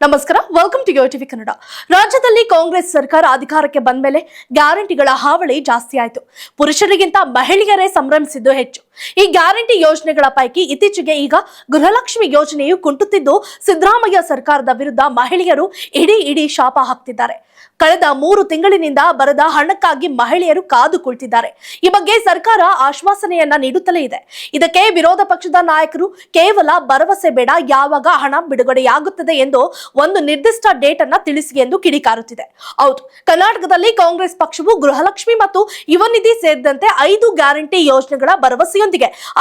ನಮಸ್ಕಾರ welcome to TV Kannada ರಾಜ್ಯದಲ್ಲಿ ಕಾಂಗ್ರೆಸ್ ಸರ್ಕಾರ ಅಧಿಕಾರಕ್ಕೆ ಬಂದ ಮೇಲೆ ಗ್ಯಾರಂಟಿಗಳ ಹಾವಳಿ ಜಾಸ್ತಿ ಆಯಿತು. ಪುರುಷರಿಗಿಂತ ಮಹಿಳೆಯರೇ ಸಂಭ್ರಮಿಸಿದ್ದು ಹೆಚ್ಚು. ಈ ಗ್ಯಾರಂಟಿ ಯೋಜನೆಗಳ ಪೈಕಿ ಇತ್ತೀಚೆಗೆ ಈಗ ಗೃಹಲಕ್ಷ್ಮಿ ಯೋಜನೆಯು ಕುಂಟುತ್ತಿದ್ದು ಸಿದ್ದರಾಮಯ್ಯ ಸರ್ಕಾರದ ವಿರುದ್ಧ ಮಹಿಳೆಯರು ಇಡೀ ಇಡೀ ಶಾಪ ಹಾಕ್ತಿದ್ದಾರೆ. ಕಳೆದ ಮೂರು ತಿಂಗಳಿನಿಂದ ಬರದ ಹಣಕ್ಕಾಗಿ ಮಹಿಳೆಯರು ಕಾದು ಕುಳಿತಿದ್ದಾರೆ. ಈ ಬಗ್ಗೆ ಸರ್ಕಾರ ಆಶ್ವಾಸನೆಯನ್ನ ನೀಡುತ್ತಲೇ ಇದೆ. ಇದಕ್ಕೆ ವಿರೋಧ ಪಕ್ಷದ ನಾಯಕರು ಕೇವಲ ಭರವಸೆ ಬೇಡ, ಯಾವಾಗ ಹಣ ಬಿಡುಗಡೆಯಾಗುತ್ತದೆ ಎಂದು ಒಂದು ನಿರ್ದಿಷ್ಟ ಡೇಟ್ ಅನ್ನ ತಿಳಿಸಿ ಎಂದು ಕಿಡಿಕಾರುತ್ತಿದೆ. ಹೌದು, ಕರ್ನಾಟಕದಲ್ಲಿ ಕಾಂಗ್ರೆಸ್ ಪಕ್ಷವು ಗೃಹಲಕ್ಷ್ಮಿ ಮತ್ತು ಯುವ ನಿಧಿ ಸೇರಿದಂತೆ ಐದು ಗ್ಯಾರಂಟಿ ಯೋಜನೆಗಳ ಭರವಸೆಯೊಂದಿಗೆ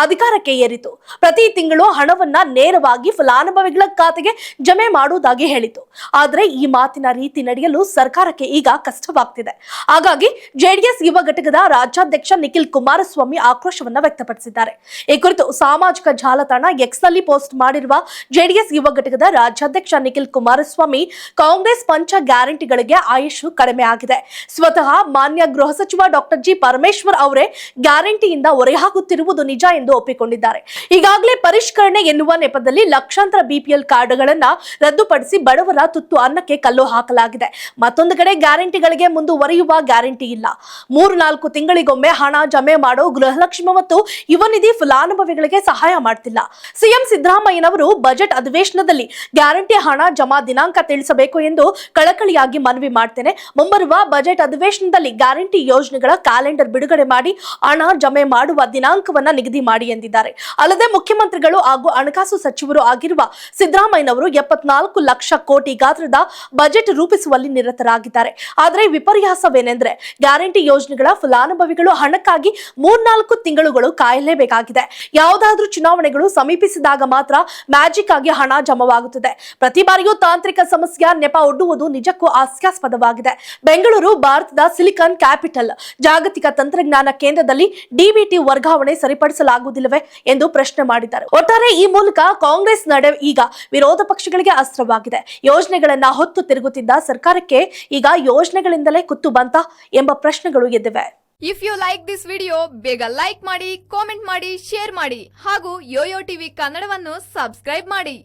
ಅಧಿಕಾರಕ್ಕೆ ಏರಿತು. ಪ್ರತಿ ತಿಂಗಳು ಹಣವನ್ನ ನೇರವಾಗಿ ಫಲಾನುಭವಿಗಳ ಖಾತೆಗೆ ಜಮೆ ಮಾಡುವುದಾಗಿ ಹೇಳಿತು. ಆದರೆ ಈ ಮಾತಿನ ರೀತಿ ನಡೆಯಲು ಸರ್ಕಾರಕ್ಕೆ ಈಗ ಕಷ್ಟವಾಗ್ತಿದೆ. ಹಾಗಾಗಿ ಜೆಡಿಎಸ್ ಯುವ ಘಟಕದ ರಾಜ್ಯಾಧ್ಯಕ್ಷ ನಿಖಿಲ್ ಕುಮಾರಸ್ವಾಮಿ ಆಕ್ರೋಶವನ್ನ ವ್ಯಕ್ತಪಡಿಸಿದ್ದಾರೆ. ಈ ಕುರಿತು ಸಾಮಾಜಿಕ ಜಾಲತಾಣ ಎಕ್ಸ್ನಲ್ಲಿ ಪೋಸ್ಟ್ ಮಾಡಿರುವ ಜೆಡಿಎಸ್ ಯುವ ಘಟಕದ ರಾಜ್ಯಾಧ್ಯಕ್ಷ ನಿಖಿಲ್ ಕುಮಾರಸ್ವಾಮಿ ಕಾಂಗ್ರೆಸ್ ಪಂಚ ಗ್ಯಾರಂಟಿಗಳಿಗೆ ಆಯುಷು ಕಡಿಮೆ ಆಗಿದೆ. ಸ್ವತಃ ಮಾನ್ಯ ಗೃಹ ಸಚಿವ ಡಾಕ್ಟರ್ ಜಿ ಪರಮೇಶ್ವರ್ ಅವರೇ ಗ್ಯಾರಂಟಿಯಿಂದ ಹೊರೆಯಾಗುತ್ತಿರುವುದು ನಿಜ ಎಂದು ಒಪ್ಪಿಕೊಂಡಿದ್ದಾರೆ. ಈಗಾಗಲೇ ಪರಿಷ್ಕರಣೆ ಎನ್ನುವ ನೆಪದಲ್ಲಿ ಲಕ್ಷಾಂತರ ಬಿಪಿಎಲ್ ಕಾರ್ಡ್ಗಳನ್ನ ರದ್ದುಪಡಿಸಿ ಬಡವರ ತುತ್ತು ಅನ್ನಕ್ಕೆ ಕಲ್ಲು ಹಾಕಲಾಗಿದೆ. ಮತ್ತೊಂದು ಕಡೆ ಗ್ಯಾರಂಟಿಗಳಿಗೆ ಮುಂದುವರಿಯುವ ಗ್ಯಾರಂಟಿ ಇಲ್ಲ. ಮೂರು ನಾಲ್ಕು ತಿಂಗಳಿಗೊಮ್ಮೆ ಹಣ ಜಮೆ ಮಾಡೋ ಗೃಹಲಕ್ಷ್ಮಿ ಮತ್ತು ಯುವ ನಿಧಿ ಫಲಾನುಭವಿಗಳಿಗೆ ಸಹಾಯ ಮಾಡ್ತಿಲ್ಲ. ಸಿಎಂ ಸಿದ್ದರಾಮಯ್ಯನವರು ಬಜೆಟ್ ಅಧಿವೇಶನದಲ್ಲಿ ಗ್ಯಾರಂಟಿ ಹಣ ಜಮಾ ದಿನಾಂಕ ತಿಳಿಸಬೇಕು ಎಂದು ಕಳಕಳಿಯಾಗಿ ಮನವಿ ಮಾಡ್ತೇನೆ. ಮುಂಬರುವ ಬಜೆಟ್ ಅಧಿವೇಶನದಲ್ಲಿ ಗ್ಯಾರಂಟಿ ಯೋಜನೆಗಳ ಕ್ಯಾಲೆಂಡರ್ ಬಿಡುಗಡೆ ಮಾಡಿ ಹಣ ಜಮೆ ಮಾಡುವ ದಿನಾಂಕವನ್ನ ನಿಗದಿ ಮಾಡಿ ಎಂದಿದ್ದಾರೆ. ಅಲ್ಲದೆ ಮುಖ್ಯಮಂತ್ರಿಗಳು ಹಾಗೂ ಹಣಕಾಸು ಸಚಿವರು ಆಗಿರುವ ಸಿದ್ದರಾಮಯ್ಯನವರು ಎಪ್ಪತ್ನಾಲ್ಕು ಲಕ್ಷ ಕೋಟಿ ಗಾತ್ರದ ಬಜೆಟ್ ರೂಪಿಸುವಲ್ಲಿ ನಿರತರಾಗಿದ್ದಾರೆ. ಆದರೆ ವಿಪರ್ಯಾಸವೇನೆಂದ್ರೆ ಗ್ಯಾರಂಟಿ ಯೋಜನೆಗಳ ಫಲಾನುಭವಿಗಳು ಹಣಕ್ಕಾಗಿ ಮೂರ್ನಾಲ್ಕು ತಿಂಗಳುಗಳು ಕಾಯಲೇಬೇಕಾಗಿದೆ. ಯಾವುದಾದ್ರೂ ಚುನಾವಣೆಗಳು ಸಮೀಪಿಸಿದಾಗ ಮಾತ್ರ ಮ್ಯಾಜಿಕ್ ಆಗಿ ಹಣ ಜಮವಾಗುತ್ತದೆ. ಪ್ರತಿ ಬಾರಿಯೂ ತಾಂತ್ರಿಕ ಸಮಸ್ಯೆ, ನೆಪ ಒಡ್ಡುವುದು ನಿಜಕ್ಕೂ ಹಾಸ್ಯಾಸ್ಪದವಾಗಿದೆ. ಬೆಂಗಳೂರು, ಭಾರತದ ಸಿಲಿಕಾನ್ ಕ್ಯಾಪಿಟಲ್ ಜಾಗತಿಕ ತಂತ್ರಜ್ಞಾನ ಕೇಂದ್ರದಲ್ಲಿ ಡಿಬಿಟಿ ವರ್ಗಾವಣೆ ಸರಿಪಡಿಸಲಾಗುವುದಿಲ್ಲವೇ ಎಂದು ಪ್ರಶ್ನೆ ಮಾಡಿದ್ದಾರೆ. ಒಟ್ಟಾರೆ ಈ ಮೂಲಕ ಕಾಂಗ್ರೆಸ್ ನಡೆ ಈಗ ವಿರೋಧ ಪಕ್ಷಗಳಿಗೆ ಅಸ್ತ್ರವಾಗಿದೆ. ಯೋಜನೆಗಳನ್ನ ಹೊತ್ತು ತಿರುಗುತ್ತಿದ್ದ ಸರ್ಕಾರಕ್ಕೆ ಈಗ ಯೋಜನೆಗಳಿಂದಲೇ ಕುತ್ತು ಬಂತ ಎಂಬ ಪ್ರಶ್ನೆಗಳು ಎದ್ದಿವೆ. If you like this video ಬೇಗ ಲೈಕ್ ಮಾಡಿ ಕಾಮೆಂಟ್ ಮಾಡಿ ಶೇರ್ ಮಾಡಿ ಹಾಗೂ ಯೋಯೋ ಟಿವಿ ಕನ್ನಡವನ್ನು ಸಬ್ಸ್ಕ್ರೈಬ್ ಮಾಡಿ.